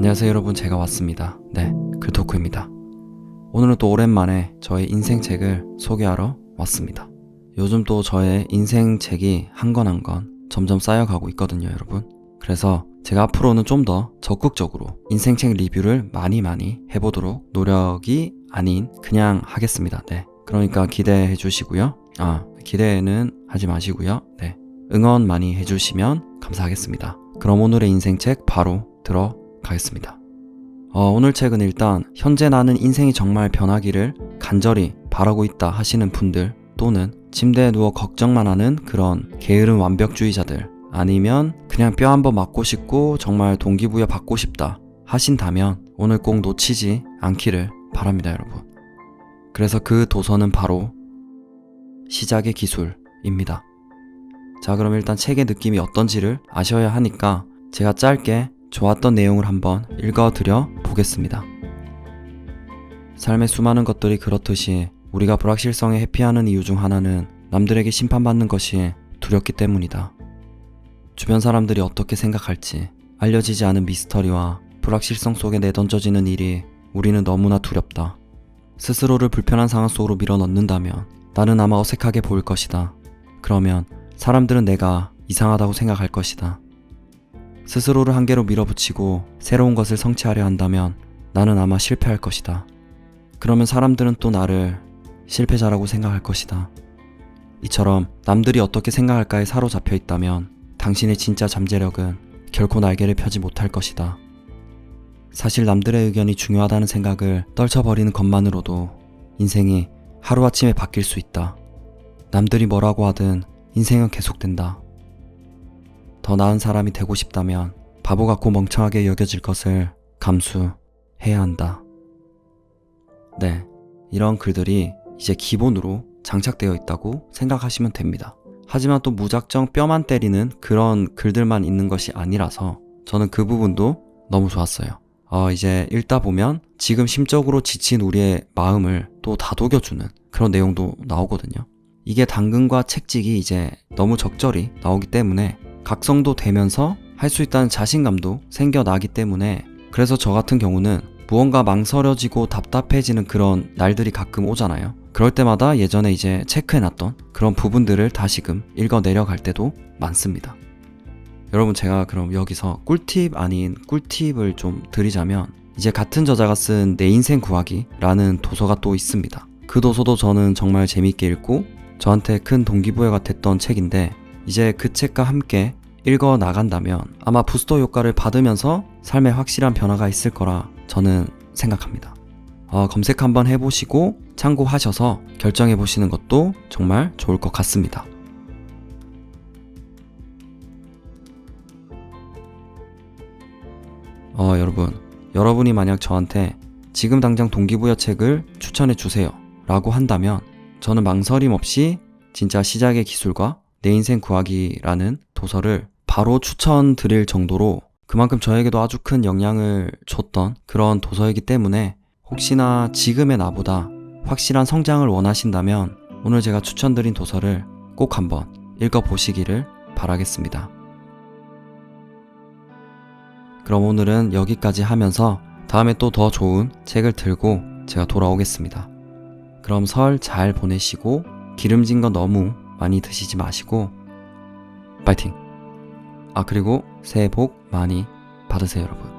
안녕하세요 여러분 제가 왔습니다. 네, 글토크입니다. 오늘은 또 오랜만에 저의 인생책을 소개하러 왔습니다. 요즘 또 저의 인생책이 한권한권 점점 쌓여가고 있거든요 여러분. 그래서 제가 앞으로는 좀 더 적극적으로 인생책 리뷰를 많이 많이 해보도록 노력이 아닌 그냥 하겠습니다. 네. 그러니까 기대해 주시고요. 아, 기대는 하지 마시고요. 네. 응원 많이 해주시면 감사하겠습니다. 그럼 오늘의 인생책 바로 들어 가겠습니다. 어, 오늘 책은 일단 현재 나는 인생이 정말 변하기를 간절히 바라고 있다 하시는 분들 또는 침대에 누워 걱정만 하는 그런 게으른 완벽주의자들 아니면 그냥 뼈 한번 맞고 싶고 정말 동기부여 받고 싶다 하신다면 오늘 꼭 놓치지 않기를 바랍니다 여러분. 그래서 그 도서는 바로 시작의 기술입니다. 자, 그럼 일단 책의 느낌이 어떤지를 아셔야 하니까 제가 짧게 좋았던 내용을 한번 읽어드려 보겠습니다. 삶의 수많은 것들이 그렇듯이 우리가 불확실성에 회피하는 이유 중 하나는 남들에게 심판받는 것이 두렵기 때문이다. 주변 사람들이 어떻게 생각할지 알려지지 않은 미스터리와 불확실성 속에 내던져지는 일이 우리는 너무나 두렵다. 스스로를 불편한 상황 속으로 밀어 넣는다면 나는 아마 어색하게 보일 것이다. 그러면 사람들은 내가 이상하다고 생각할 것이다. 스스로를 한계로 밀어붙이고 새로운 것을 성취하려 한다면 나는 아마 실패할 것이다. 그러면 사람들은 또 나를 실패자라고 생각할 것이다. 이처럼 남들이 어떻게 생각할까에 사로잡혀 있다면 당신의 진짜 잠재력은 결코 날개를 펴지 못할 것이다. 사실 남들의 의견이 중요하다는 생각을 떨쳐버리는 것만으로도 인생이 하루아침에 바뀔 수 있다. 남들이 뭐라고 하든 인생은 계속된다. 더 나은 사람이 되고 싶다면 바보 같고 멍청하게 여겨질 것을 감수해야 한다. 네. 이런 글들이 이제 기본으로 장착되어 있다고 생각하시면 됩니다. 하지만 또 무작정 뼈만 때리는 그런 글들만 있는 것이 아니라서 저는 그 부분도 너무 좋았어요. 어, 이제 읽다 보면 지금 심적으로 지친 우리의 마음을 또 다독여주는 그런 내용도 나오거든요. 이게 당근과 책찍이 이제 너무 적절히 나오기 때문에 각성도 되면서 할 수 있다는 자신감도 생겨나기 때문에 그래서 저 같은 경우는 무언가 망설여지고 답답해지는 그런 날들이 가끔 오잖아요. 그럴 때마다 예전에 이제 체크해놨던 그런 부분들을 다시금 읽어 내려갈 때도 많습니다. 여러분 제가 그럼 여기서 꿀팁 아닌 꿀팁을 좀 드리자면 이제 같은 저자가 쓴 내 인생 구하기라는 도서가 또 있습니다. 그 도서도 저는 정말 재밌게 읽고 저한테 큰 동기부여가 됐던 책인데 이제 그 책과 함께 읽어 나간다면 아마 부스터 효과를 받으면서 삶에 확실한 변화가 있을 거라 저는 생각합니다. 어, 검색 한번 해보시고 참고하셔서 결정해 보시는 것도 정말 좋을 것 같습니다. 어, 여러분. 여러분이 만약 저한테 지금 당장 동기부여 책을 추천해 주세요. 라고 한다면 저는 망설임 없이 진짜 시작의 기술과 내 인생 구하기라는 도서를 바로 추천드릴 정도로 그만큼 저에게도 아주 큰 영향을 줬던 그런 도서이기 때문에 혹시나 지금의 나보다 확실한 성장을 원하신다면 오늘 제가 추천드린 도서를 꼭 한번 읽어보시기를 바라겠습니다. 그럼 오늘은 여기까지 하면서 다음에 또 더 좋은 책을 들고 제가 돌아오겠습니다. 그럼 설 잘 보내시고 기름진 거 너무 많이 드시지 마시고 파이팅! 아 그리고 새해 복 많이 받으세요 여러분.